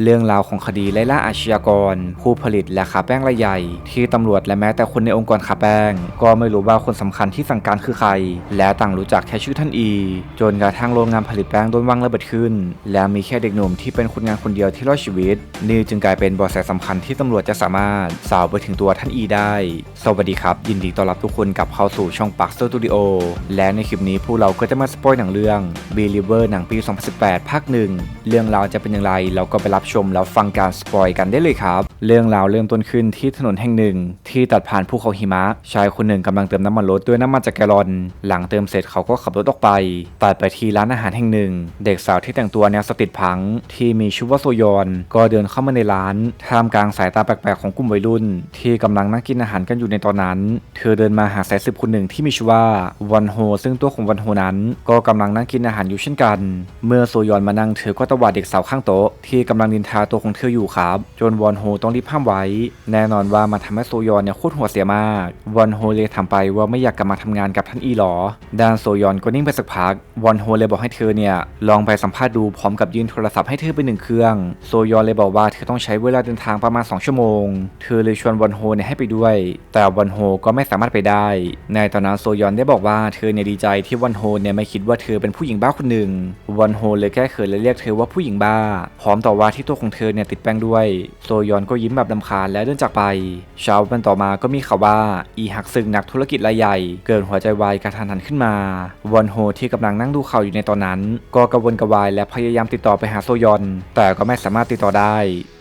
เรื่องราวของคดีไล่ล่าอาชญากร ผู้ผลิตและขาแป้งรายใหญ่ ที่ตำรวจและแม้แต่คนในองค์กรขาแป้ง ก็ไม่รู้ว่าคนสำคัญที่สั่งการคือใคร และต่างรู้จักแค่ชื่อท่านอี จนกระทั่งโรงงานผลิตแป้งโดนวางระเบิดขึ้น และมีแค่เด็กหนุ่มที่เป็นคนงานคนเดียวที่รอดชีวิต นี่จึงกลายเป็นเบาะแสสำคัญที่ตำรวจจะสามารถสาวไปถึงตัวท่านอีได้ สวัสดีครับ ยินดีต้อนรับทุกคนกลับเข้าสู่ช่องปักสตูดิโอและในคลิปนี้พวกเราก็จะมาสปอยหนังเรื่อง Believer หนังปี 2018 ภาคหนึ่งเรื่องราวจะเป็นอย่างไรเราก็ไปรับชมแล้วฟังการสปอยกันได้เลยครับ เรื่องราวเริ่มต้นขึ้นที่ถนนแห่งหนึ่ง ที่ตัดผ่านภูเขาหิมะ ชายคนหนึ่งกำลังเติมน้ำมันรถด้วยน้ำมันจากแกลอน หลังเติมเสร็จเขาก็ขับรถออกไปตัดไปที่ร้านอาหารแห่งหนึ่ง เด็กสาวที่แต่งตัวแนวสตรีทพัง ที่มีชื่อว่าโซยอน ก็เดินเข้ามาในร้านท่ามกลางสายตาแปลกๆของกลุ่มวัยรุ่น ที่กำลังนั่งกินอาหารกันอยู่ในตอนนั้น เธอเดินมาหาสายสืบคนหนึ่งที่มีชื่อว่าวันโฮซึ่งตัวของวันโฮนั้น ก็กำลังนั่งกินอาหารอยู่เช่นกัน เมื่อโซยอนมานั่งเธอก็ตวาดเด็กสาวข้างโต๊ะที่กำลังนินทาตัวของเธออยู่ครับ จนวอนโฮต้องรีบห้ามไว้ แน่นอนว่ามันทำให้โซยอนเนี่ยโคตรหัวเสียมาก วอนโฮเลยถามไปว่าไม่อยากกลับมาทำงานกับท่านอีหรอ ด้านโซยอนก็นิ่งไปสักพัก วอนโฮเลยบอกให้เธอเนี่ยลองไปสัมภาษณ์ดูพร้อมกับยื่นโทรศัพท์ให้เธอไปหนึ่งเครื่อง โซยอนเลยบอกว่าเธอต้องใช้เวลาเดินทางประมาณ 2 ชั่วโมง เธอเลยชวนวอนโฮเนี่ยให้ไปด้วย แต่วอนโฮก็ไม่สามารถไปได้ ในตอนนั้นโซยอนได้บอกว่าเธอเนี่ยดีใจที่วอนโฮเนี่ยไม่คิดว่าเธอเป็นผู้หญิงบ้าคนหนึ่งวอนโฮเลยแก้เขินและเรียกเธอว่าผู้หญิงบ้า พร้อมต่อว่าที่ตัวของเธอเนี่ยติดแป้งด้วย โซยอนก็ยิ้มแบบลำคาญและเดินจากไป เช้าวันต่อมาก็มีข่าวว่าอีฮักซึงนักธุรกิจรายใหญ่ เกิดหัวใจวายกระทันหันขึ้นมาวอนโฮที่กำลังนั่งดูข่าวอยู่ในตอนนั้น ก็กระวนกระวายและพยายามติดต่อไปหาโซยอน แต่ก็ไม่สามารถติดต่อได้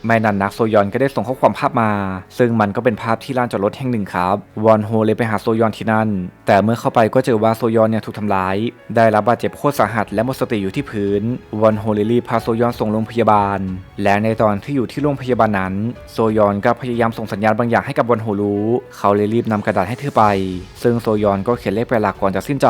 ไม่นานนักโซยอนก็ได้ส่งข้อความภาพมา ซึ่งมันก็เป็นภาพที่ลานจอดรถแห่งหนึ่งครับวอนโฮเลยไปหาโซยอนที่นั่น แต่เมื่อเข้าไปก็เจอว่าโซยอนเนี่ยถูกทำร้าย ได้รับบาดเจ็บโคตรสาหัสและหมดสติอยู่ที่พื้นวอนโฮเลยรีบพาโซยอนส่งโรงพยาบาล และในตอนที่อยู่ที่โรงพยาบาลนั้น โซยอนก็พยายามส่งสัญญาณบางอย่างให้กับวอนโฮรู้ เขาเลยรีบนำกระดาษให้เธอไป ซึ่งโซยอนก็เขียนเลขแปหลักก่อนจะสิ้นใจ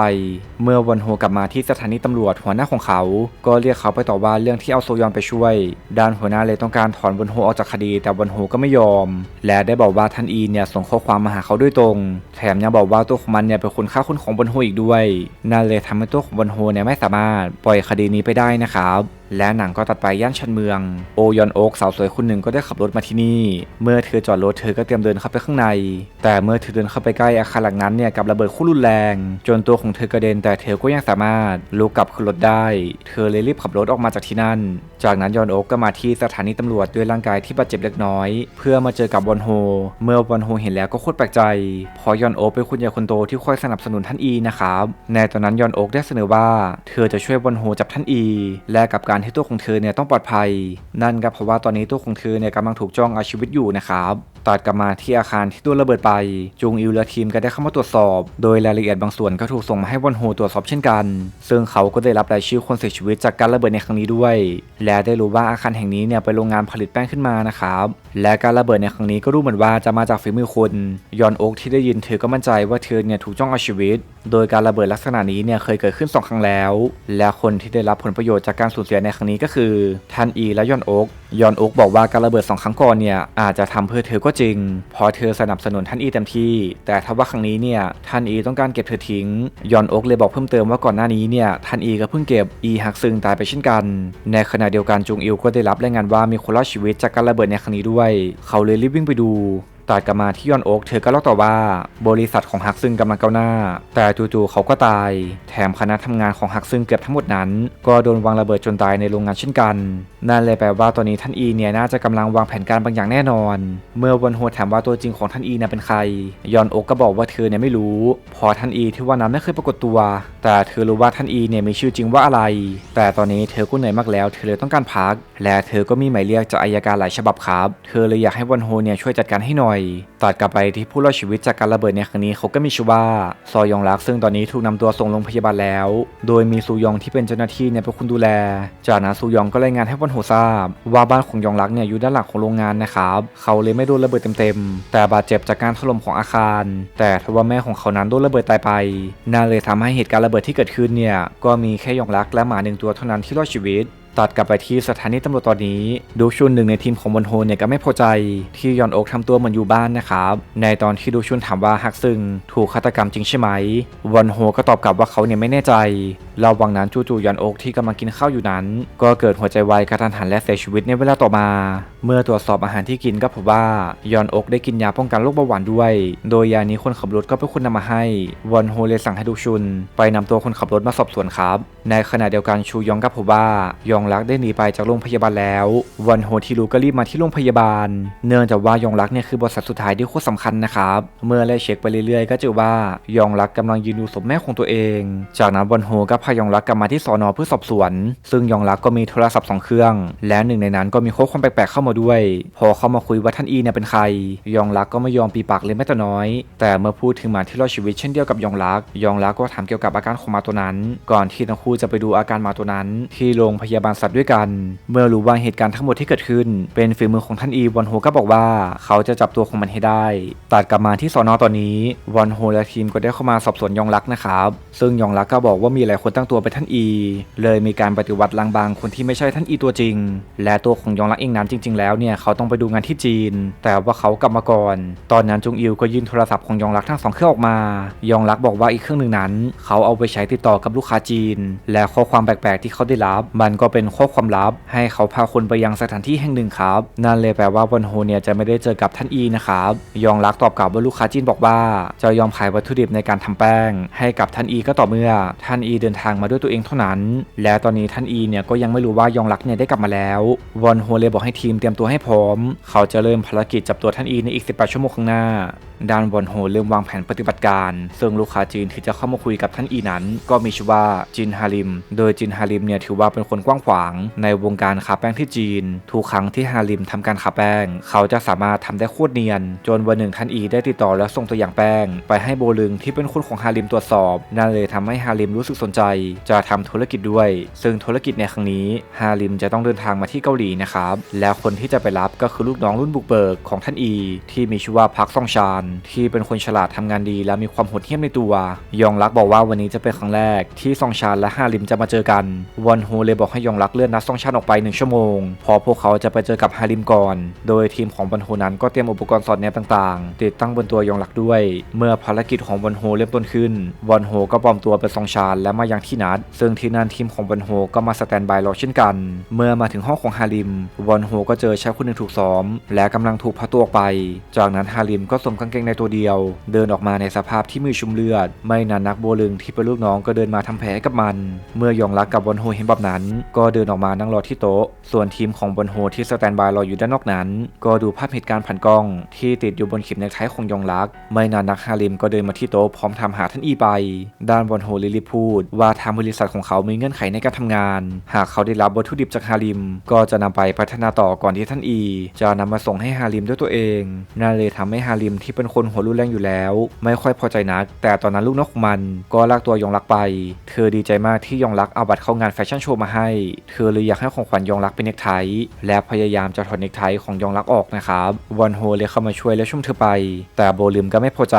เมื่อวอนโฮกลับมาที่สถานีตำรวจหัวหน้าของเขา ก็เรียกเขาไปต่อว่าเรื่องที่เอาโซยอนไปช่วย ด้านหัวหน้าเลยต้องการถอนวอนโฮออกจากคดี แต่วอนโฮก็ไม่ยอม และได้บอกว่าท่านอีเนี่ยส่งข้อความมาหาเขาด้วยตรง แถมยังบอกว่าตัวของมันเนี่ยเป็นคนฆ่าคนของวอนโฮอีกด้วย นั่นเลยทำให้ตัวของวอนโฮเนี่ยไม่สามารถปล่อยคดีนี้ไปได้นะครับ และหนังก็ตัดไปย่านชันเมือง โอยอนโอ๊กสาวสวยคนหนึ่งก็ได้ขับรถมาที่นี่ เมื่อเธอจอดรถเธอก็เตรียมเดินเข้าไปข้างใน แต่เมื่อเธอเดินเข้าไปใกล้อาคารหลังนั้นเนี่ยกับระเบิดคู่รุนแรง จนตัวของเธอกระเด็นแต่เธอก็ยังสามารถลุกกลับขึ้นรถได้ เธอเลยรีบขับรถออกมาจากที่นั่น จากนั้นยอนโอ๊กก็มาที่สถานีตำรวจด้วยร่างกายที่บาดเจ็บเล็กน้อย เพื่อมาเจอกับวอนโฮ เมื่อวอนโฮเห็นแล้วก็โคตรแปลกใจเพราะยอนโอ๊กเป็นคุณยายคนโตที่คอยสนับสนุนท่านอีนะครับในตอนนั้นยอนโอ๊กได้เสนอว่า เธอจะช่วยวอนโฮจับท่านอี และกับการที่ตัวของเธอเนี่ยต้องปลอดภัย นั่นก็เพราะว่าตอนนี้ตัวของเธอเนี่ยกำลังถูกจ้องเอาชีวิตอยู่นะครับตัดกลับมาที่อาคารที่ตัวระเบิดไป จุงอิวและทีมก็ได้เข้ามาตรวจสอบ โดยรายละเอียดบางส่วนก็ถูกส่งมาให้วอนโฮตรวจสอบเช่นกัน ซึ่งเขาก็ได้รับรายชื่อคนเสียชีวิตจากการระเบิดในครั้งนี้ด้วย และได้รู้ว่าอาคารแห่งนี้เนี่ยเป็นโรงงานผลิตแป้งขึ้นมานะครับ และการระเบิดในครั้งนี้ก็ดูเหมือนว่าจะมาจากฝีมือคนยอนโอ๊กที่ได้ยินเธอก็มั่นใจว่าเธอเนี่ยถูกจ้องเอาชีวิต โดยการระเบิดลักษณะนี้เนี่ยเคยเกิดขึ้น 2 ครั้งแล้ว และคนที่ได้รับผลประโยชน์จากการสูญเสียในครั้งนี้ก็คือทันอีและยอนโอ๊ก ยอนอุกบอกว่าการระเบิดสองครั้งก่อนเนี่ยอาจจะทำเพื่อเธอก็จริงเพราะเธอสนับสนุนท่านอีเต็มที่ แต่ทว่าครั้งนี้เนี่ยท่านอีต้องการเก็บเธอทิ้ง ยอนอุกเลยบอกเพิ่มเติมว่าก่อนหน้านี้เนี่ยท่านอีก็เพิ่งเก็บอีฮักซึงตายไปเช่นกัน ในขณะเดียวกันจุงอิวก็ได้รับรายงานว่ามีคนรอดชีวิตจากการระเบิดในครั้งนี้ด้วย เขาเลยรีบวิ่งไปดู ตัดกลับมาที่ยอนโอ๊กเธอก็เล่าต่อว่า บริษัทของฮักซึงกำลังก้าวหน้า แต่จู่ๆเขาก็ตาย แถมคณะทำงานของฮักซึงเกือบทั้งหมดนั้น ก็โดนวางระเบิดจนตายในโรงงานเช่นกัน นั่นเลยแปลว่าตอนนี้ท่านอีเนี่ยน่าจะกำลังวางแผนการบางอย่างแน่นอน เมื่อวันโฮถามว่าตัวจริงของท่านอีน่ะเป็นใคร ยอนโอ๊กก็บอกว่าเธอเนี่ยไม่รู้ พอท่านอีที่ว่านั้นไม่เคยปรากฏตัว แต่เธอรู้ว่าท่านอีเนี่ยมีชื่อจริงว่าอะไร แต่ตอนนี้เธอก็เหนื่อยมากแล้ว เธอเลยต้องการพัก และเธอก็มีหมายเรียกจากอายการหลายฉบับครับ เธอเลยอยากให้วันโฮเนี่ยช่วยจัดการให้หน่อยตัดกลับไปที่ผู้รอดชีวิตจากการระเบิดในครั้งนี้เขาก็มีชื่อว่าซอยองรัก ซึ่งตอนนี้ถูกนำตัวส่งโรงพยาบาลแล้ว โดยมีซูยองที่เป็นเจ้าหน้าที่เนี่ยเป็นคนดูแล จากนั้นซูยองก็รายงานให้วันโฮทราบ ว่าบ้านของยองรักเนี่ยอยู่ด้านหลังของโรงงานนะครับ เขาเลยไม่โดนระเบิดเต็มๆ แต่บาดเจ็บจากการถล่มของอาคาร แต่ทว่าแม่ของเขานั้นโดนระเบิดตายไปน่าเลยทำให้เหตุการณ์ระเบิดที่เกิดขึ้นเนี่ยก็มีแค่ยองรักและหมาหนึ่งตัวเท่านั้นที่รอดชีวิต ตัดกลับไปที่สถานีตำรวจตอนนี้ ดูชุนหนึ่งในทีมของบอนโฮเนี่ยก็ไม่พอใจที่ยอนโอกทำตัวเหมือนอยู่บ้านนะครับ ในตอนที่ดูชุนถามว่าฮักซึงถูกฆาตกรรมจริงใช่ไหมวอนโฮก็ตอบกลับว่าเขาเนี่ยไม่แน่ใจระหว่างนั้นจู่ๆยอนโอกที่กำลังกินข้าวอยู่นั้น ก็เกิดหัวใจวายกระทันหันและเสียชีวิตในเวลาต่อมา เมื่อตรวจสอบอาหารที่กินก็พบว่ายอนโอกได้กินยาป้องกันโรคเบาหวานด้วย โดยยานี้คนขับรถก็เป็นคนนำมาให้วอนโฮเลยสั่งให้ดูชุน ไปนำตัวคนขับรถมาสอบสวนครับ ในขณะเดียวกันชูยองก็พบว่ายององรักได้หนีไปจากโรงพยาบาลแล้ววอนโฮที่รู้ก็รีบมาที่โรงพยาบาล เนื่องจากว่ายองรักเนี่ยคือบทสัตว์สุดท้ายที่โคตรสำคัญนะครับ เมื่อไล่เช็คไปเรื่อยๆ ก็เจอว่ายองรักกำลังยืนดูศพแม่ของตัวเอง จากนั้นวอนโฮก็พายองรักกลับมาที่สอนอเพื่อสอบสวน ซึ่งยองรักก็มีโทรศัพท์สองเครื่อง และหนึ่งในนั้นก็มีข้อความแปลกๆเข้ามาด้วย พอเข้ามาคุยว่าท่านอีเนี่ยเป็นใคร ยองรักก็ไม่ยอมปีปากเลยแม้แต่น้อย แต่เมื่อพูดถึงหมาที่รอดชีวิตเช่นเดียวกับยองรัก ยองรักก็ถามเกี่ยวกับอาการของหมาตัวนั้น ก่อนที่ทั้งคู่จะไปดูอาการหมาตัวนั้น ที่โรงพยาบาลสัตว์ด้วยกัน เมื่อรู้ว่าเหตุการณ์ทั้งหมดที่เกิดขึ้น เป็นฝีมือของท่านอีวอนโฮก็บอกว่า เขาจะจับตัวของมันให้ได้ ตัดกลับมาที่สอนอตอนนี้วอนโฮและทีมก็ได้เข้ามาสอบสวนยองรักนะครับ ซึ่งยองรักก็บอกว่ามีหลายคนตั้งตัวเป็นท่านอี เลยมีการปฏิวัติลางบางคนที่ไม่ใช่ท่านอีตัวจริง และตัวของยองรักเองนั้นจริง ๆ แล้วเนี่ยเขาต้องไปดูงานที่จีน แต่ว่าเขากลับมาก่อน ตอนนั้นจงอิวก็ยื่นโทรศัพท์ของยองรักทั้งสองเครื่องออกมา ยองรักบอกว่าอีกเครื่องหนึ่งนั้น เขาเอาไปใช้ติดต่อกับลูกค้าจีน และข้อความแปลกๆที่เขาได้รับ มันก็เป็นข้อความลับ ให้เขาพาคนไปยังสถานที่แห่งหนึ่งครับ นั่นเลยแปลว่าวันโฮเนี่ยจะไม่ได้เจอกับท่านอีนะครับยองรักตอบกลับว่าลูกค้าจีนบอกว่า จะยอมขายวัตถุดิบในการทำแป้ง ให้กับท่านอีก็ต่อเมื่อ ท่านอีเดินทางมาด้วยตัวเองเท่านั้น และตอนนี้ท่านอีเนี่ยก็ยังไม่รู้ว่ายองรักเนี่ยได้กลับมาแล้ววอนโฮเลยบอกให้ทีมเตรียมตัวให้พร้อม เขาจะเริ่มภารกิจจับตัวท่านอีในอีก 18 ชั่วโมงข้างหน้าด้านวอนโฮเริ่มวางแผนปฏิบัติการ ซึ่งลูกค้าจีนที่จะเข้ามาคุยกับท่านอีนั้น ก็มีชื่อว่าจินฮาริม โดยจินฮาริมเนี่ยถือว่าเป็นคนกว้างขวางในวงการขาแป้งที่จีน ทุกครั้งที่ฮาริมทำการขาแป้ง เขาจะสามารถทำได้โคตรเนียน จนวันหนึ่งท่านอีได้ติดต่อและส่งตัวอย่างแป้ง ไปให้โบลึงที่เป็นคนของฮาริมตรวจสอบ นั่นเลยทำให้ฮาริมรู้สึกสนใจ จะทำธุรกิจด้วย ซึ่งธุรกิจในครั้งนี้ฮาริมจะต้องเดินทางมาที่เกาหลีนะครับแล้วคนที่จะไปรับก็คือลูกน้องรุ่นบุกเบิกของท่านอี ที่มีชื่อว่าพักซองชานที่เป็นคนฉลาดทำงานดี และมีความโหดเหี้ยมในตัวยองรักบอกว่าวันนี้จะเป็นครั้งแรกที่ซองชานและฮาริมจะมาเจอกันวอนโฮเลยบอกให้ยองรักเลื่อนนัดซองชานออกไปหนึ่งชั่วโมง พอพวกเขาจะไปเจอกับฮาริมก่อน โดยทีมของวอนโฮนั้นก็เตรียมอุปกรณ์สอดแนมต่างๆ ติดตั้งบนตัวยองรักด้วย เมื่อภารกิจของวอนโฮเริ่มต้นขึ้นวอนโฮก็ปลอมตัวเป็นซองชานและมายังที่นัด ซึ่งที่นั่นทีมของวอนโฮก็มาสแตนบายรอเช่นกัน เมื่อมาถึงห้องของฮาริมวอนโฮก็เจอชายคนหนึ่งถูกซ้อม และกำลังถูกพาตัวออกไป จากนั้นฮาริมก็สวมกางเกงในตัวเดียว เดินออกมาในสภาพที่มือชุ่มเลือด ไม่นานนักโบลึงที่เป็นลูกน้องก็เดินมาทำแผลให้กับมัน เมื่อยองรักกับวอนโฮเห็นแบบนั้น ก็เดินออกมานั่งรอที่โต๊ะ ส่วนทีมของวอนโฮที่สแตนบายรออยู่ด้านนอกนั้น ก็ดูภาพเหตุการณ์ผ่านกล้อง ที่ติดอยู่บนเข็มเนคไทของยองรัก ไม่นานนักฮาริมก็เดินมาที่โต๊ะพร้อมทำหาท่านอีไป ด้านวอนโฮลยรีบพูด ว่าทางบริษัทของเขามีเงื่อนไขในการทำงาน หากเขาได้รับวัตถุดิบจากฮาริม ก็จะนำไปพัฒนาต่อก่อนที่ท่านอี จะนำมาส่งให้ฮาริมด้วยตัวเองนั่นเลยทำให้ฮาริมที่เป็นคนหัวรุนแรงอยู่แล้ว ไม่ค่อยพอใจนัก แต่ตอนนั้นลูกนกของมันก็ลากตัวยองรักไป เธอดีใจมากที่ยองรักเอาบัตรเข้างานแฟชั่นโชว์มาให้เธอเลยอยากให้ของขวัญยองรักเป็นเนคไทและพยายามจะถอดเนคไทของยองรักออกนะครับวอนโฮเลยเข้ามาช่วยและชุ่มเธอไป แต่โบลิมก็ไม่พอใจ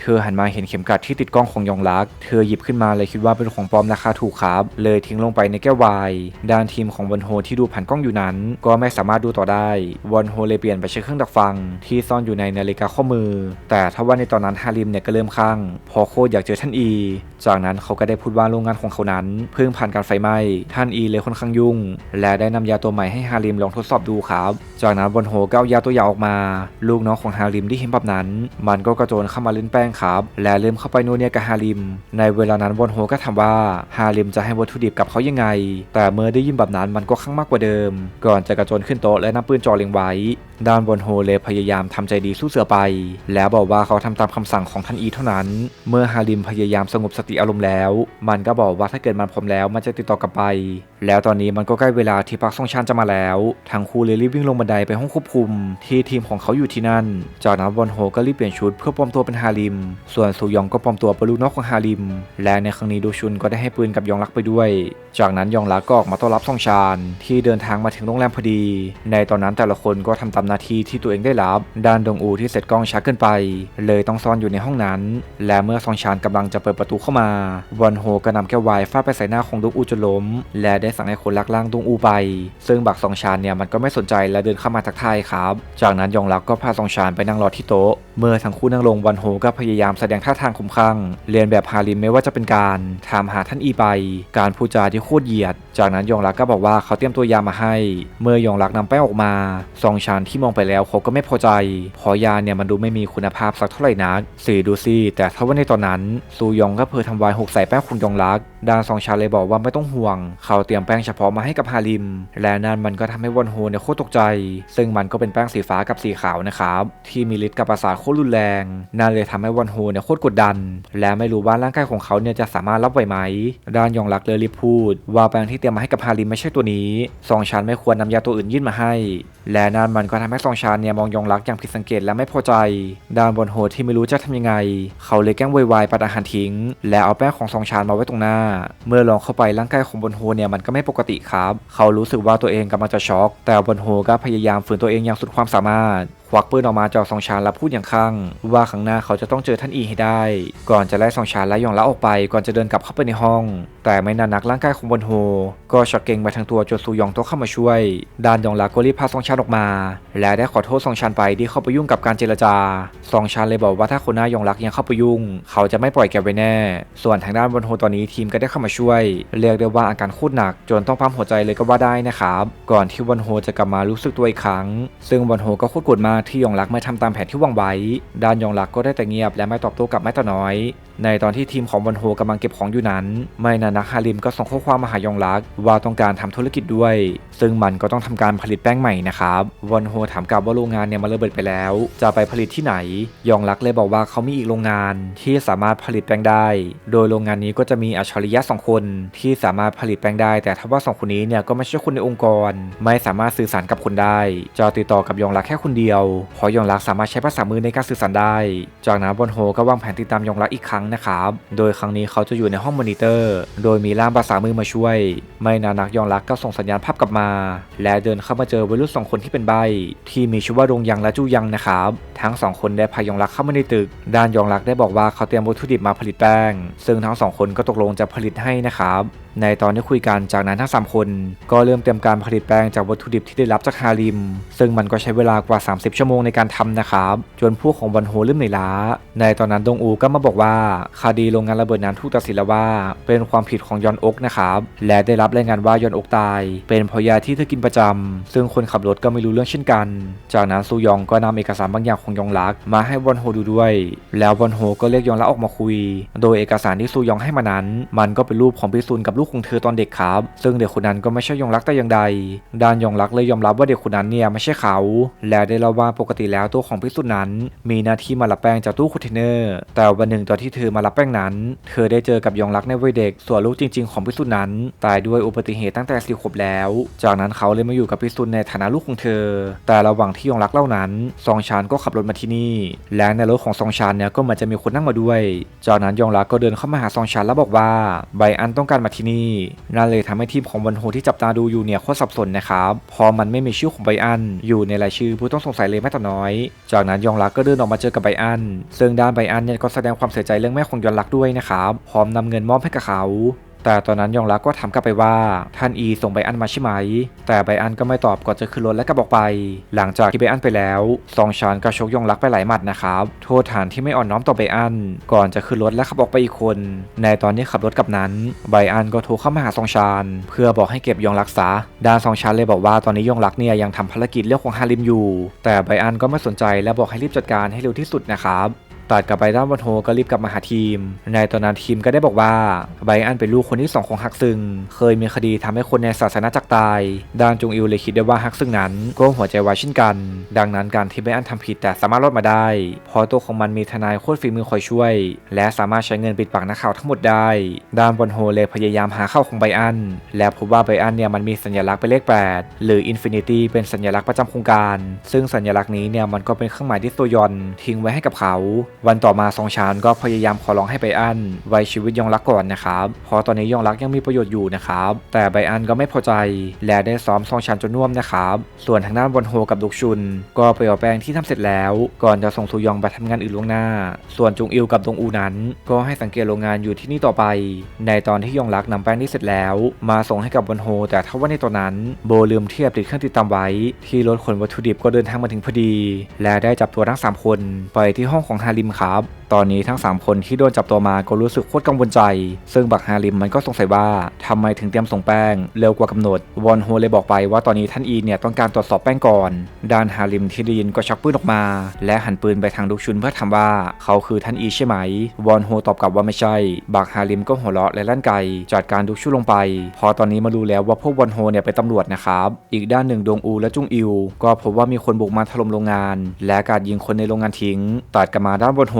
เธอหันมาเห็นเข็มกลัดที่ติดกล้องของยองรัก เธอหยิบขึ้นมาเลยคิดว่าเป็นของปลอมราคาถูกครับ เลยทิ้งลงไปในแก้วไวน์ด้านทีมของวอนโฮที่ดูผ่านกล้องอยู่นั้น ก็ไม่สามารถดูต่อได้วอนโฮเลยเปลี่ยนไปใช้เครื่องดักฟัง ที่ซ่อนอยู่ในนาฬิกาข้อมือ แต่ถ้าว่าในตอนนั้นฮาริมเนี่ยก็เริ่มคลั่งพอโคตรอยากเจอท่านอี จากนั้นเขาก็ได้พูดว่าโรงงานของเขานั้น เพิ่งผ่านการไฟไหม้ท่านอีเลยคอนข้างยุ่ง และได้นำยาตัวใหม่ให้ฮาริมลองทดสอบดูครับ จากนั้นบอนโฮก็เอายาตัวยาออกมา ลูกน้องของฮาริมที่เห็นแบบนั้น มันก็กระโจนเข้ามาเล่นแป้งครับ และเริ่มเข้าไปนัวเนียกับฮาริม ในเวลานั้นบอนโฮก็ถามว่าฮาริมจะให้วัตถุดิบกับเขายังไง แต่เมื่อได้ยินแบบนั้นมันก็ข้างมากกว่าเดิม ก่อนจะกระโจนขึ้นโต๊ะและนำปืนจ่อเล็งไว้ ด้านบนโฮเลพยายามทำใจดีสู้เสือไป แล้วบอกว่าเขาทำตามคำสั่งของท่านอีเท่านั้น เมื่อฮาริมพยายามสงบสติอารมณ์แล้ว มันก็บอกว่าถ้าเกิดมันพร้อมแล้วมันจะติดต่อกลับไป แล้วตอนนี้มันก็ใกล้เวลาที่พักซงชันจะมาแล้ว ทั้งคู่เลยรีบวิ่งลงบันไดไปห้องควบคุม ที่ทีมของเขาอยู่ที่นั่น จากนั้นวอนโฮก็รีบเปลี่ยนชุดเพื่อปลอมตัวเป็นฮาริม ส่วนซูยองก็ปลอมตัวเป็นลูกน้องของฮาริม และในครั้งนี้ดูชุนก็ได้ให้ปืนกับยองรักไปด้วย จากนั้นยองรักก็ออกมาต้อนรับซงชานที่เดินทางมาถึงโรงแรมพอดี ในตอนนั้นแต่ละคนก็ทำตามนาทีที่ตัวเองได้รับ ด้านดงอูที่เสร็จกล้องช้าเกินไป เลยต้องซ่อนอยู่ในห้องนั้น และเมื่อซองชานกำลังจะเปิดประตูเข้ามา วอนโฮก็นำแก้วไวน์ฟาดไปใส่หน้าของดงอูจนล้ม และได้สั่งให้คนลักล่างดงอูไป ซึ่งบักซองชานเนี่ยมันก็ไม่สนใจและเดินเข้ามาทักทายครับ จากนั้นยองรักก็พาซองชานไปนั่งรอที่โต๊ะ เมื่อทั้งคู่นั่งลงวันโฮก็พยายามแสดงท่าทางคุ้มข้างเรียนแบบฮาริมไม่ว่าจะเป็นการถามหาท่านอีไป การพูดจาที่โคตรเหยียด จากนั้นยองรักก็บอกว่าเขาเตรียมตัวยามาให้ เมื่อยองรักนำแป้งออกมาซองชานที่มองไปแล้วเขาก็ไม่พอใจเพราะยาเนี่ยมันดูไม่มีคุณภาพสักเท่าไหร่นักสีดูสิแต่ถ้าว่าในตอนนั้นซูยองก็เพอทำวายหกใส่แป้งคุณยองรัก ดานซองชานเลยบอกว่าไม่ต้องห่วง เขาเตรียมแป้งเฉพาะมาให้กับฮาริม และนั่นมันก็ทำให้วอนโฮเนี่ยโคตรตกใจ ซึ่งมันก็เป็นแป้งสีฟ้ากับสีขาวนะครับที่มีฤทธิ์กับประสาทโคตรรุนแรงนั่นเลยทำให้วอนโฮเนี่ยโคตรกดดัน และไม่รู้ว่าร่างกายของเขาเนี่ยจะสามารถรับไหวไหมด้านยองรักเลยรีบพูด ว่าแป้งที่เตรียมมาให้กับฮาริมไม่ใช่ตัวนี้ซองชานไม่ควรนำยาตัวอื่นยื่นมาให้ และนั่นมันก็ทำให้ซองชานเนี่ยมองยองรักอย่างผิดสังเกตและไม่พอใจ ด้านบนโฮที่ไม่รู้จะทำยังไง เขาเลยแกล้งวอยวายปัดอาหารทิ้ง และเอาแป้งของซองชานมาไว้ตรงหน้าเมื่อลองเข้าไปร่างกายของบนโฮเนี่ยมันก็ไม่ปกติครับ เขารู้สึกว่าตัวเองกำลังจะช็อก แต่บนโฮก็พยายามฝืนตัวเองอย่างสุดความสามารถ ควักปืนออกมาจ่อซองชานและพูดอย่างข้างว่าครั้งหน้าเขาจะต้องเจอท่านอีให้ได้ ก่อนจะไล่ซองชานและยองละออกไป ก่อนจะเดินกลับเข้าไปในห้อง แต่ไม่นานนักร่างกายของบนโฮ ก็ช็อกเก่งไปทั้งตัวจนซูยองต้องเข้ามาช่วยด้านยองละก็รีบพาซองชานออกมา และได้ขอโทษซองชานไปที่เข้าไปยุ่งกับการเจรจาซองชานเลยบอกว่าถ้าคนหน้ายองรักยังเข้าไปยุ่ง เขาจะไม่ปล่อยแกไว้แน่ ส่วนทางด้านบนโฮตอนนี้ทีมก็ได้เข้ามาช่วย เรียกได้ว่าอาการโคตรหนัก จนต้องปั๊มหัวใจเลยก็ว่าได้นะครับ ก่อนที่บนโฮจะกลับมารู้สึกตัวอีกครั้ง ซึ่งบนโฮก็โคตรกรธมากที่ยองรักไม่ทำตามแผนที่วางไว้ ด้านยองรักก็ได้แต่เงียบและไม่ตอบโต้กลับแม้แต่น้อยในตอนที่ทีมของบนโฮกำลังเก็บของอยู่นั้น ไม่นานนักฮาริมก็ส่งข้อความมาหายองรักว่าต้องการทำธุรกิจด้วย ซึ่งมันก็ต้องทำการผลิตแป้งใหม่นะครับวอนโฮถามกลับว่าโรงงานเนี่ยมันระเบิดไปแล้ว จะไปผลิตที่ไหน ยองรักเลยบอกว่าเขามีอีกโรงงานที่สามารถผลิตแป้งได้ โดยโรงงานนี้ก็จะมีอัจฉริยะสองคนที่สามารถผลิตแป้งได้ แต่ถ้าว่าสองคนนี้เนี่ยก็ไม่ใช่คนในองค์กร ไม่สามารถสื่อสารกับคนได้ จะติดต่อกับยองรักแค่คนเดียวเพราะยองรักสามารถใช้ภาษามือในการสื่อสารได้ จากนั้นบอนโฮก็วางแผนติดตามยองรักอีกครั้งนะครับ โดยครั้งนี้เขาจะอยู่ในห้องมอนิเตอร์ โดยมีล่ามภาษามือมาช่วย ไม่นานนักยองรักก็ส่งสัญญาณภาพกลับมา และเดินเข้ามาเจอวัยรุ่นสองคนที่เป็นใบ ที่มีชื่อว่าดงยังและจูยังนะครับ ทั้งสองคนได้พายองรักเข้ามาในตึก ด้านยองรักได้บอกว่าเขาเตรียมวัตถุดิบมาผลิตแป้ง ซึ่งทั้งสองคนก็ตกลงจะผลิตให้นะครับ ในตอนที่คุยกันจากนั้นทั้งสามคน ก็เริ่มเตรียมการผลิตแป้งจากวัตถุดิบที่ได้รับจากฮาริม ซึ่งมันก็ใช้เวลากว่า 30 ชั่วโมงในการทำนะครับ จนพวกของบันโฮเริ่มเหนื่อยล้า ในตอนนั้นดงอูก็มาบอกว่าคดีโรงงานระเบิดนั้นถูกตัดสินแล้วว่า เป็นความผิดของยอนอกนะครับ และได้รับรายงานว่ายอนอกตาย เป็นพรายาที่เธอกินประจำซึ่งคนขับรถก็ไม่รู้เรื่องเช่นกัน จากนั้นซูยองก็นำเอกสารบางอย่างของยองลัก มาให้วอนโฮดูด้วย แล้ววอนโฮก็เรียกยองลักออกมาคุย โดยเอกสารที่ซูยองให้มานั้น มันก็เป็นรูปของพิซุนกับลูกของเธอตอนเด็กครับ ซึ่งเด็กคนนั้นก็ไม่ใช่ยองลักแต่อย่างใดดานยองลักเลยยอมรับว่าเด็กคนนั้นเนี่ยไม่ใช่เขา และได้เล่าว่าปกติแล้วตัวของพิซุนนั้น มีหน้าที่มารับแป้งจากตู้คอนเทนเนอร์แต่วันหนึ่งตอนที่เธอมารับแป้งนั้น เธอได้เจอกับยองลักในวัยเด็ก ส่วนลูกจริง ๆ ของพิซุนนั้น ตายด้วยอุบัติเหตุตั้งแต่สี่ขวบแล้ว จากนั้นเขาเลยมาอยู่กับพิซุนในฐานะลูกของเธอ แต่ระหว่างที่ยองลักเล่านั้นซองชานก็ขับรถมาที่นี่ และในรถของซองชานเนี่ยก็มือนจะมีคนนั่งมาด้วย จากนั้นยองลักก็เดินเข้ามาหาซองชานแล้วบอกว่าไบอันต้องการมาที่นี่นั่นเลยทำให้ทีมของวันโฮที่จับตาดูอยู่เนี่ยโคตรสับสนนะครับพอมันไม่มีชื่อของไบอัน อยู่ในรายชื่อผู้ต้องสงสัยเลยแม้แต่น้อย จากนั้นยองลักก็เดินออกมาเจอกับไบอัน ซึ่งด้านไบอันเนี่ยก็แสดงความเสียใจเรื่องแม่ของยอนรักด้วยนะครับพร้อมนำเงินมอบให้กับเขา แต่ตอนนั้นยองลักก็ถามกลับไปว่าท่านอีส่งไบอันมาใช่ไหม แต่ไบอันก็ไม่ตอบก่อนจะขึ้นรถและก็บอกไป หลังจากที่ไบอันไปแล้วซองชานก็ชกยองลักไปหลายหมัดนะครับโทษฐานที่ไม่อ่อนน้อมต่อไบอัน ก่อนจะขึ้นรถและขับออกไปอีกคน ในตอนที่ขับรถกับนั้นไบอันก็โทรเข้ามาหาซองชานเพื่อบอกให้เก็บยองลักซะด้านซองชานเลยบอกว่าตอนนี้ยองลักเนี่ยยังทำภารกิจเรื่องของฮาริมอยู่ แต่ไบอันก็ไม่สนใจและบอกให้รีบจัดการให้เร็วที่สุดนะครับ ตัดกลับไปด้านวันโฮก็รีบกลับมาหาทีม ในตอนนั้นทีมก็ได้บอกว่าไบอันเป็นลูกคนที่สองของฮักซึง เคยมีคดีทำให้คนในศาสนาจักรตาย ดานจงอิวเลยคิดได้ว่าฮักซึงนั้นก็หัวใจวายเช่นกัน ดังนั้นการที่ไบอันทำผิดแต่สามารถรอดมาได้ เพราะตัวของมันมีทนายโคตรฝีมือคอยช่วย และสามารถใช้เงินปิดปากนักข่าวทั้งหมดได้ ดานวันโฮเลยพยายามหาเข้าของไบอัน และพบว่าไบอันเนี่ยมันมีสัญลักษณ์เป็นเลข 8 หรืออินฟินิตี้เป็นสัญลักษณ์ประจำโครงการ ซึ่งสัญลักษณ์นี้เนี่ยมันก็เป็นเครื่องหมายที่โซยอนทิ้งไว้ให้กับเขาวันต่อมาซองชานก็พยายามขอร้องให้ไบอันไว้ชีวิตยองรักก่อนนะครับเพราะตอนนี้ยองรักยังมีประโยชน์อยู่นะครับ แต่ไบอันก็ไม่พอใจ และได้ซ้อมซองชานจนน่วมนะครับ ส่วนทางด้านวอนโฮกับดุกชุน ก็ไปเอาแป้งที่ทำเสร็จแล้ว ก่อนจะส่งซูยองไปทำงานอื่นล่วงหน้า ส่วนจุงอิวกับดงอูนั้น ก็ให้สังเกตโรงงานอยู่ที่นี่ต่อไป ในตอนที่ยองรักนำแป้งที่เสร็จแล้ว มาส่งให้กับวอนโฮ แต่ถ้าว่าในตอนนั้นโบลืมเทียบติดเครื่องติดตามไว้ ที่รถขนวัตถุดิบก็เดินทางมาถึงพอดี และได้จับตัวทั้งสามคนไปที่ห้องของฮาริมครับ ตอนนี้ทั้ง 3 คนที่โดนจับตัวมาก็รู้สึกโคตรกังวลใจ ซึ่งบักฮาริมมันก็สงสัยว่าทำไมถึงเตรียมส่งแป้งเร็วกว่ากำหนดวอนโฮเลยบอกไปว่าตอนนี้ท่านอีเนี่ยต้องการตรวจสอบแป้งก่อนด้านฮาริมที่ได้ยินก็ชักปืนออกมา และหันปืนไปทางดุกชุนเพื่อถามว่าเขาคือท่านอีใช่ไหม วอนโฮตอบกลับว่าไม่ใช่บักฮาริมก็หัวเราะและลั่นไกจัดการดุกชุนลงไป พอตอนนี้มารู้แล้วว่าพวกวอนโฮเนี่ยเป็นตำรวจนะครับอีกด้านหนึ่งดวงอูและจุงอิว ก็พบว่ามีคนบุกมาถล่มโรงงาน และการยิงคนในโรงงานทิ้งตัดกลับมาด้านวอนโฮ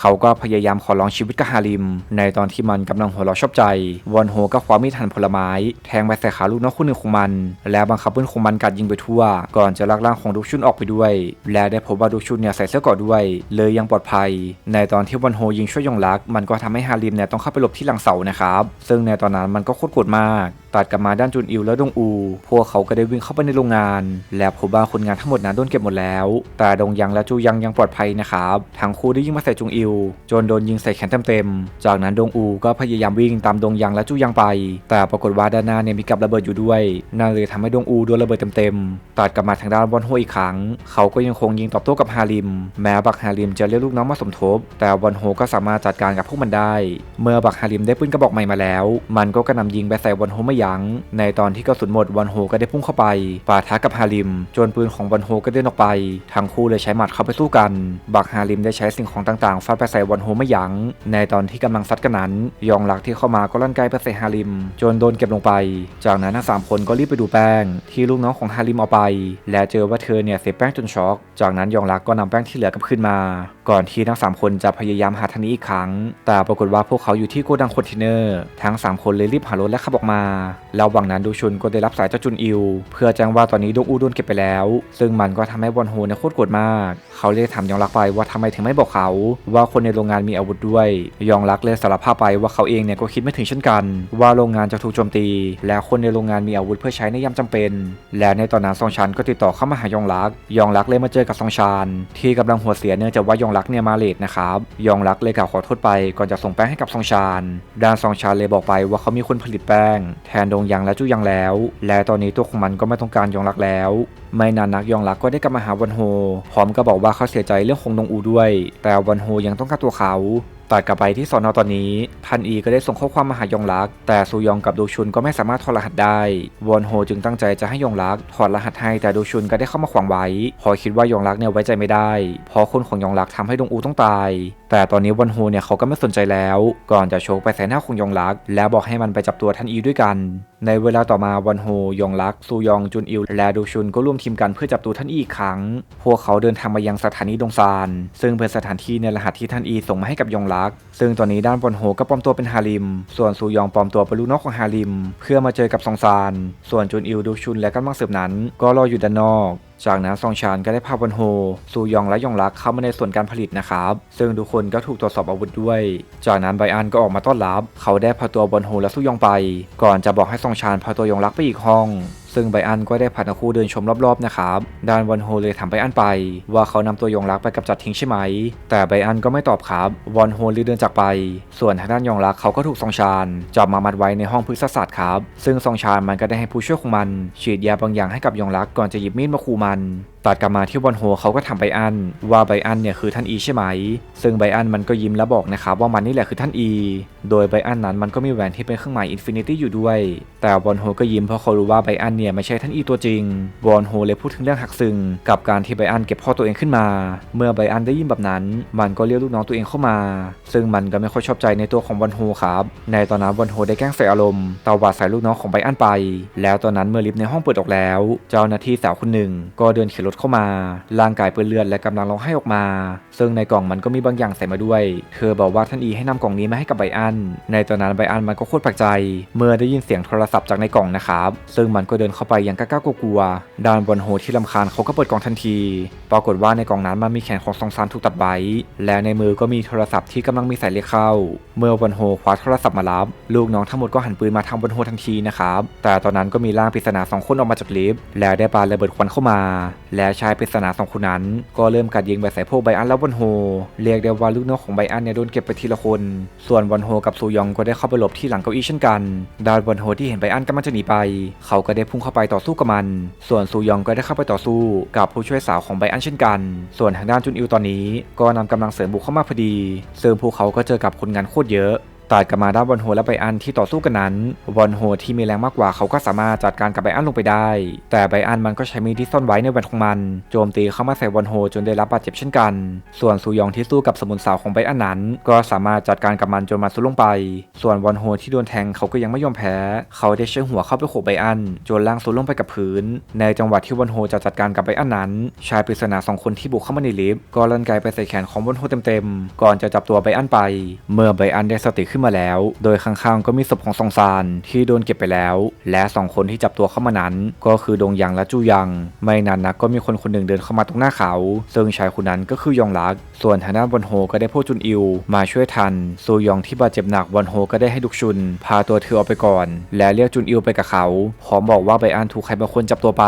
เขาก็พยายามขอร้องชีวิตกับฮาริม ในตอนที่มันกำลังหัวเราะชอบใจ วอนโฮก็คว้ามีดหั่นผลไม้ แทงไปใส่ขาลูกน้องคนหนึ่งของมัน และบังคับปืนของมันกัดยิงไปทั่ว ก่อนจะลากร่างของดุกชุนออกไปด้วย และได้พบว่าดุกชุนเนี่ยใส่เสื้อเกราะด้วย เลยยังปลอดภัย ในตอนที่วอนโฮยิงช่วยยองรัก มันก็ทำให้ฮาริมเนี่ยต้องเข้าไปหลบที่หลังเสานะครับซึ่งในตอนนั้นมันก็โคตรโกรธมาก ตัดกลับมาด้านจุนอิวและดงอู พวกเขาก็ได้วิ่งเข้าไปในโรงงาน และพบว่าคนงานทั้งหมดนั้นโดนเก็บหมดแล้ว แต่ดงยังและจูยังยังปลอดภัยนะครับทั้งคู่ได้ยิงมาใส่จุงอิว จนโดนยิงใส่แขนเต็มๆ จากนั้นดงอูก็พยายามวิ่งตามดงยังและจูยังไป แต่ปรากฏว่าด้านหน้าเนี่ยมีกับระเบิดอยู่ด้วยนั่นเลยทำให้ดงอูโดนระเบิดเต็มๆตัดกลับมาทางด้านวอนโฮอีกครั้ง เขาก็ยังคงยิงตอบโต้กับฮาริม แม้บักฮาริมจะเรียกลูกน้องมาสมทบ แต่วอนโฮก็สามารถจัดการกับพวกมันได้ เมื่อบักฮาริมได้ปืนกระบอกใหม่มาแล้ว มันก็กระหน่ำยิงไปใส่วอนโฮไม่ยง้ง ในตอนที่กระสุนหมดวอนโฮก็ได้พุ่งเข้าไปปะทะกับฮาริม จนปืนของวอนโฮก็เดินออกไป ทั้งคู่เลยใช้หมัดเข้าไปสู้กัน บักฮาริมได้ใช้สิ่งของต่างๆฟาดไปใส่วอนโฮไม่ยัง้ง ในตอนที่กำลังซัดกันนั้น ยองรักที่เข้ามาก็ลั่นไกไปใส่ฮาริม จนโดนเก็บลงไป จากนั้นทั้งสามคนก็รีบไปดูแป้ง ที่ลูกน้องของฮาริมเอาไป และเจอว่าเธอเนี่ยเสพแป้งจนช็อก จากนั้นยองรักก็นำแป้งที่เหลือกลับคืนมา ก่อนที่ทั้งสามคนจะพยายามหาทางนี้อีกครั้ง แต่ปรากฏว่าพวกเขาอยู่ที่โกดังคอนเทนเนอร์ ทั้งสามคนเลยรีบหารถและขับออกมาระหว่างนั้นดูชุนก็ได้รับสายเจ้าจุนอิว เพื่อแจ้งว่าตอนนี้ดงอูโดนเก็บไปแล้ว ซึ่งมันก็ทำให้วอนโฮนโคตรโกรธมาก เขาเลยถามยองรักไปว่าทำไมถึงไม่บอกเขา ว่าคนในโรงงานมีอาวุธด้วย ยองรักเลยสารภาพไปว่าเขาเองเนี่ยก็คิดไม่ถึงเช่นกัน ว่าโรงงานจะถูกโจมตี และคนในโรงงานมีอาวุธเพื่อใช้ในยามจำเป็น และในตอนนั้นซองชันก็ติดต่อเข้ามาหายองรัก ยองรักเลยมาเจอกับซองชานที่กำลังหัวเสียเนื่องจากว่ายองรักเนี่ยมาเลดนะครับ ยองรักเลยกล่าวขอโทษไปก่อนจะส่งแป้งให้กับซองชานด้านซองชานเลยบอกไปว่าเขามีคนผลิตแป้ง แทนดงยังและจูยังแล้ว และตอนนี้ตัวของมันก็ไม่ต้องการยองรักแล้ว ไม่นานนักยองรักก็ได้กลับมาหาวันโฮพร้อมกับบอกว่าเขาเสียใจเรื่องคงดงอูด้วย แต่วันโฮยังต้องการตัวเขา ตัดกลับไปที่สอนอตอนนี้ พันอีก็ได้ส่งข้อความมาหายองรัก แต่ซูยองกับดูชุนก็ไม่สามารถถอดรหัสได้ วอนโฮจึงตั้งใจจะให้ยองรักถอดรหัสให้แต่ดูชุนก็ได้เข้ามาขวางไว้ พอคิดว่ายองรักเนี่ยไว้ใจไม่ได้ เพราะคนของยองรักทำให้ดงอูต้องตาย แต่ตอนนี้วอนโฮเนี่ยเขาก็ไม่สนใจแล้ว ก่อนจะโชกไปใส่หน้าของยองรัก แล้วบอกให้มันไปจับตัวท่านอีด้วยกัน ในเวลาต่อมาวันโฮยองรักซูยองจุนอิว และดูชุนก็ร่วมทีมกันเพื่อจับตัวท่านอีอีกครั้ง พวกเขาเดินทางมายังสถานีดงซาน ซึ่งเป็นสถานที่ในรหัสที่ท่านอีส่งมาให้กับยองรัก ซึ่งตอนนี้ด้านวันโฮก็ปลอมตัวเป็นฮาริม ส่วนซูยองปลอมตัวเป็นลูกน้องของฮาริม เพื่อมาเจอกับซองซาน ส่วนจุนอิวดูชุนและกัมังสืบนั้น ก็รออยู่ด้านนอก จากนั้นซองชานก็ได้พาวันโฮซูยองและยองรักเข้ามาในส่วนการผลิตนะครับ ซึ่งทุกคนก็ถูกตรวจสอบอาวุธด้วย จากนั้นไบอันก็ออกมาต้อนรับ เขาได้พาตัววันโฮและซูยองไป ก่อนจะบอกให้ซองชานพาตัวยองรักไปอีกห้อง ซึ่งไบอันก็ได้พาทั้งคู่เดินชมรอบๆนะครับด้านวันโฮเลยถามไบอันไป ว่าเขานำตัวยองรักไปกับจัดทิ้งใช่ไหม แต่ไบอันก็ไม่ตอบครับวอนโฮเลยเดินจากไป ส่วนทางด้านยองรักเขาก็ถูกซองชานจับมามัดไว้ในห้องพฤกษศาสตร์ครับ ซึ่งซองชานมันก็ได้ให้ผู้ช่วยของมันฉีดยาบางอย่างให้กับยองรักก่อนจะหยิบมีดมาขู่มัน ตัดกลับมาที่วอนโฮเขาก็ถามไบอัน ว่าไบอันเนี่ยคือท่านอีใช่ไหม ซึ่งไบอันมันก็ยิ้มแล้วบอกนะครับว่ามันนี่แหละคือท่านอี โดยไบอันนั้นมันก็มีแหวนที่เป็นเครื่องหมายอินฟินิตี้อยู่ด้วย แต่วอนโฮก็ยิ้มเพราะเขารู้ว่าไบอันเนี่ยไม่ใช่ท่านอีตัวจริง วอนโฮเลยพูดถึงเรื่องหักซึงกับการที่ไบอันเก็บพ่อตัวเองขึ้นมา เมื่อไบอันได้ยินแบบนั้น มันก็เรียกลูกน้องตัวเองเข้ามา ซึ่งมันก็ไม่ค่อยชอบใจในตัวของวอนโฮครับ ในตอนนั้นวอนโฮได้แกล้งใส่อารมณ์ตวาดใส่ลูกน้องของไบอันไป แล้วตอนนั้นเมื่อลิฟต์ในห้องเปิดออกแล้ว เจ้าหน้าที่สาวคนหนึ่งก็เดินขี่รถดเข้ามาร่างกายเปื้อนเลือดและกำลังร้องไห้ออกมา ซึ่งในกล่องมันก็มีบางอย่างใส่มาด้วย เธอบอกว่าท่านอีให้นำกล่องนี้มาให้กับไบอัน ในตอนนั้นไบอันมันก็โคตรแปลกใจ เมื่อได้ยินเสียงโทรศัพท์จากในกล่องนะครับ ซึ่งมันก็เดินเข้าไปอย่างกล้าๆกลัวด้านบนโฮที่ลำคาญเขาก็เปิดกล่องทันที ปรากฏว่าในกล่องนั้นมันมีแขนของซองซานถูกตัดไว้และในมือก็มีโทรศัพท์ที่กำลังมีสายเรียกเข้า เมื่อวันโฮคว้าโทรศัพท์มารับ ลูกน้องทั้งหมดก็หันปืนมาทางวันโฮทันทีนะครับแต่ตอนนั้นก็มีร่างปริศนาสองคนออกมาจากลิฟต์และได้ปาระเบิดควันเข้ามา และชายปริศนาสองคนนั้น ก็เริ่มกัดยิงไปใส่พวกไบอันและวันโฮ เรียกได้ว่าลูกน้องของไบอันเนี่ยโดนเก็บไปทีละคน ส่วนวันโฮกับซูยองก็ได้เข้าไปหลบที่หลังเก้าอี้เช่นกัน ดานวันโฮที่เห็นไบอันกำลังจะหนีไป เขาก็ได้พุ่งเข้าไปต่อสู้กับมัน ส่วนซูยองก็ได้เข้าไปต่อสู้กับผู้ช่วยสาวของไบอันเช่นกัน ส่วนทางด้านจุนอิวตอนนี้ ก็นำกำลังเสริมบุกเข้ามาพอดีซึ่งพวกเขาก็เจอกับคนงานโคตรเยอะัดกลับมาด้านบอลโฮและไบอันที่ต่อสู้กันนั้นบอลโฮที่มีแรงมากกว่าเขาก็สามารถจัดการกับไบอันลงไปได้ แต่ไบอันมันก็ใช้มีดที่ซ่อนไว้ในแหวนของมัน โจมตีเข้ามาใส่บอลโฮจนได้รับบาดเจ็บเช่นกัน ส่วนซูยองที่สู้กับสมุนสาวของไบอันนั้น ก็สามารถจัดการกับมันจนมันสุดลงไป ส่วนบอลโฮที่โดนแทงเขาก็ยังไม่ยอมแพ้ เขาได้ใช้หัวเข้าไปโขกไบอันจนล่างสุดลงไปกับพื้น ในจังหวะที่บอลโฮจะจัดการกับไบอันนั้น ชายปริศนาสองคนที่บุกเข้ามาในลิฟต์ก็ลั่นไกไปใส่แขนของบอลโฮเต็มๆก่อนจะจับตัวไบอันไป เมื่อไบอันได้สติขึ้นมาแล้ว โดยข้างๆก็มีศพของซองซานที่โดนเก็บไปแล้ว และสองคนที่จับตัวเข้ามานั้น ก็คือดงยังและจูยัง ไม่นานนักก็มีคนคนหนึ่งเดินเข้ามาตรงหน้าเขา ซึ่งชายคนนั้นก็คือยองลัก ส่วนทางด้านบอนโฮก็ได้พูดจุนอิว มาช่วยทันซูยองที่บาดเจ็บหนักบอนโฮก็ได้ให้ดุกชุน พาตัวเธอออกไปก่อน และเรียกจุนอิวไปกับเขาพร้อมบอกว่าไบอันถูกใครบางคนจับตัวไป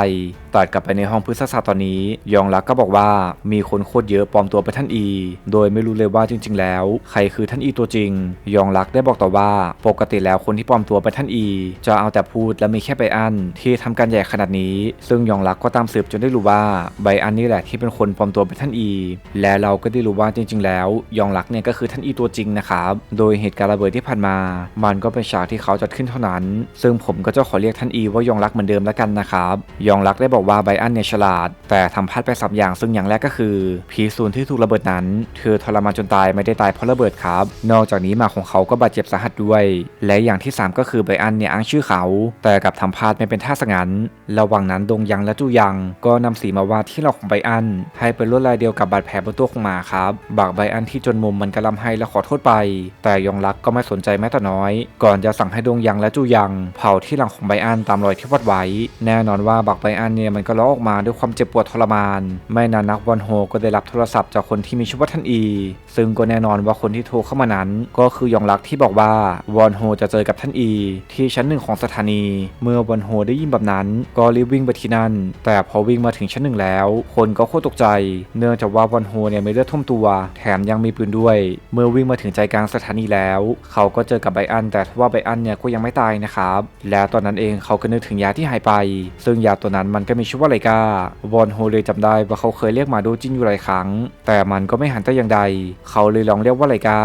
ตัดกลับไปในห้องพฤกษศาสตร์ตอนนี้ ยองลักก็บอกว่ามีคนโคตรเยอะปลอมตัวเป็นท่านอี โดยไม่รู้เลยว่าจริง ๆ แล้ว ใครคือท่านอีตัวจริง ยองลักได้บอกต่อว่าปกติแล้วคนที่ปลอมตัวเป็นท่านอี จะเอาแต่พูดและมีแค่ไบอันที่ทำการใหญ่ขนาดนี้ ซึ่งยองลักก็ตามสืบจนได้รู้ว่าไบอันนี่แหละที่เป็นคนปลอมตัวเป็นท่านอี และเราก็ได้รู้ว่าจริง ๆ แล้ว ยองลักเนี่ยก็คือท่านอีตัวจริงนะครับโดยเหตุการณ์ระเบิดที่ผ่านมา มันก็เป็นฉากที่เขาจัดขึ้นเท่านั้น ซึ่งผมก็จะขอเรียกท่านอีว่ายองลักเหมือนเดิมแล้วกันนะครับยองลักได้บอกว่าไบอันเนี่ยฉลาด แต่ทำพลาดไปสามอย่างซึ่งอย่างแรกก็คือผีศูนที่ถูกระเบิดนั้นเธอทรมานจนตายไม่ได้ตายเพราะระเบิดครับ นอกจากนี้หมาของเขาก็บาดเจ็บสาหัสด้วย และอย่างที่ 3 ก็คือไบอันเนี่ยอ้างชื่อเขา แต่กับทำพลาดไม่เป็นท่าสงันระหว่างนั้นดงยังและจูยัง ก็นำสีมาวาดที่เราของไบอัน ให้เป็นลวดลายเดียวกับบาดแผลบนตัวของหมาครับบากไบอันที่จนมุมมันกระลำให้และขอโทษไป แต่ยองรักก็ไม่สนใจแม้แต่น้อย ก่อนจะสั่งให้ดงยังและจูยัง เผาที่หลังของไบอันตามรอยที่วาดไว้ แน่นอนว่าบักไบอันเนี่ยมันก็ร้องออกมาด้วยความเจ็บปวดทรมาน ไม่นานนักวอนโฮก็ได้รับโทรศัพท์จากคนที่มีชื่อว่าท่านอี ซึ่งก็แน่นอนว่าคนที่โทรเข้ามานั้น ก็คือยองรักที่บอกว่าวอนโฮจะเจอกับท่านอี ที่ชั้นหนึ่งของสถานี เมื่อวอนโฮได้ยินแบบนั้น ก็รีบวิ่งไปที่นั่น แต่พอวิ่งมาถึงชั้นหนึ่งแล้ว คนก็โคตรตกใจ เนื่องจากว่าวอนโฮเนี่ยมีเลือดท่วมตัว แถมยังมีปืนด้วย เมื่อวิ่งมาถึงใจกลางสถานีแล้ว เขาก็เจอกับไบอัน แต่ว่าไบอันเนี่ยก็ยังไม่ตายนะครับ และตอนนั้นเองเขาก็นึกถึงยาที่หายไป ซึ่งยาตัวนั้นมันก็มีชื่อว่าไลกาวอนโฮเลยจำได้ว่าเขาเคยเรียกมาดูจินอยู่หลายครั้ง แต่มันก็ไม่หันแต่อย่างใดเขาเลยลองเรียกว่าไลกา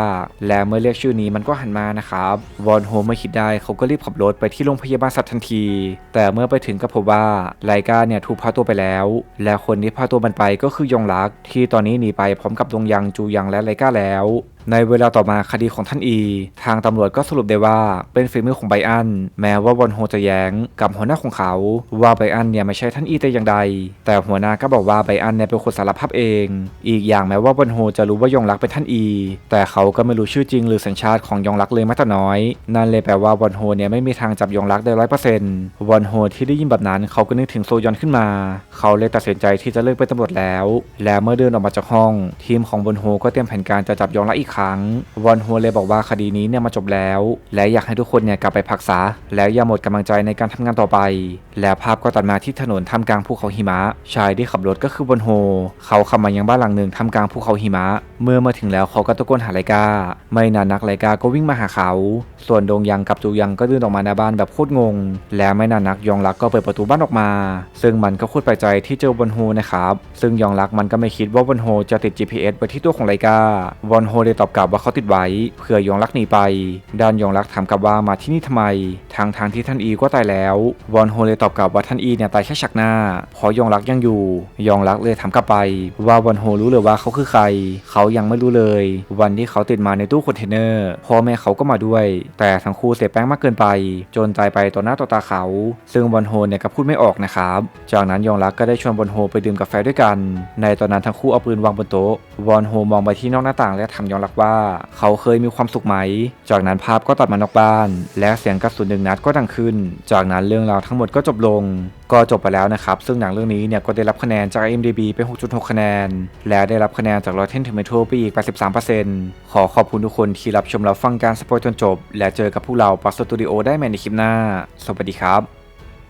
และเมื่อเรียกชื่อนี้มันก็หันมานะครับ วอนโฮไม่คิดได้เขาก็รีบขับรถไปที่โรงพยาบาลสัตว์ทันที แต่เมื่อไปถึงก็พบว่าไลกาเนี่ยถูกพาตัวไปแล้ว และคนที่พาตัวมันไปก็คือยองรัก ที่ตอนนี้หนีไปพร้อมกับดงยังจูยังและไลกาแล้วในเวลาต่อมาคดีของท่านอี ทางตำรวจก็สรุปได้ว่าเป็นฝีมือของไบอัน แม้ว่าวอนโฮจะแย้งกับหัวหน้าของเขา ว่าไบอันเนี่ยไม่ใช่ท่านอีแต่อย่างใด แต่หัวหน้าก็บอกว่าไบอันเนี่ยเป็นคนสารภาพเอง อีกอย่างแม้ว่าวอนโฮจะรู้ว่ายองรักเป็นท่านอี แต่เขาก็ไม่รู้ชื่อจริงหรือสัญชาติของยองรักเลยแม้แต่น้อย นั่นเลยแปลว่าวอนโฮเนี่ยไม่มีทางจับยองรักได้ร้อยเปอร์เซ็นต์วอนโฮที่ได้ยินแบบนั้นเขาก็นึกถึงโซยอนขึ้นมา เขาเลยตัดสินใจที่จะเลิกเป็นตำรวจแล้ว และเมื่อเดินออกมาจากห้อง ทีมของวอนโฮก็เตรียมแผนการจะจับยองรักอีกครั้ง วอนโฮเลยบอกว่าคดีนี้เนี่ยมาจบแล้ว และอยากให้ทุกคนเนี่ยกลับไปพักษา แล้วอย่าหมดกำลังใจในการทำงานต่อไป แล้วภาพก็ตัดมาที่ถนนท่ามกลางภูเขาหิมะ ชายที่ขับรถก็คือวอนโฮ เขาขับมายังบ้านหลังหนึ่งท่ามกลางภูเขาหิมะ เมื่อมาถึงแล้วเขาก็ตะโกนหาไลกา ไม่นานนักไลกาก็วิ่งมาหาเขา ส่วนดงยังกับจูยังก็เดินออกมาหน้าบ้านแบบโคตรงง แล้วไม่นานนักยองรักก็เปิดประตูบ้านออกมา ซึ่งมันก็โคตรไปลกใจที่เจอวอนโฮนะครับ ซึ่งยองรักมันก็ไม่คิดว่าวอนโฮจะติด GPS ไว้ที่ตัวของไลกาวอนโฮเลยตอบกลับว่าเขาติดไว้เพื่อยองรักหนีไป ด้านยองรักถามกลับว่ามาที่นี่ทำไม ทางทางที่ท่านอีก็ตายแล้ว วอนโฮเลยตอบกลับว่าท่านอีเนี่ยตายแค่ฉักหน้าเพราะยองรักยังอยู่ ยองรักเลยถามกลับไป ว่าวอนโฮรู้เลยว่าเขาคือใคร เขายังไม่รู้เลย วันที่เขาติดมาในตู้คอนเทนเนอร์พ่อแม่เขาก็มาด้วย แต่ทั้งคู่เสพแป้งมากเกินไป จนตายไปต่อหน้าต่อตาเขา ซึ่งวอนโฮเนี่ยก็พูดไม่ออกนะครับ จากนั้นยองรักก็ได้ชวนวอนโฮไปดื่มกาแฟด้วยกัน ในตอนนั้นทั้งคู่เอาปืนวางบนโต๊ะวอนโฮมองไปที่นอกหน้าต่างและถามยองรักว่าเขาเคยมีความสุขไหม จากนั้นภาพก็ตัดมานอกบ้าน และเสียงกระสุนหนึ่งนัดก็ดังขึ้น จากนั้นเรื่องราวทั้งหมดก็จบลง ก็จบไปแล้วนะครับ ซึ่งหนังเรื่องนี้เนี่ยก็ได้รับคะแนนจาก IMDb ไป 6.6 คะแนน และได้รับคะแนนจาก Rotten Tomatoes ไปอีก 83%ขอขอบคุณทุกคนที่รับชมรับฟังการสปอยจนจบ และเจอกับพวกเราปัสตูดิโอได้ใหม่ในคลิปหน้า สวัสดีครับ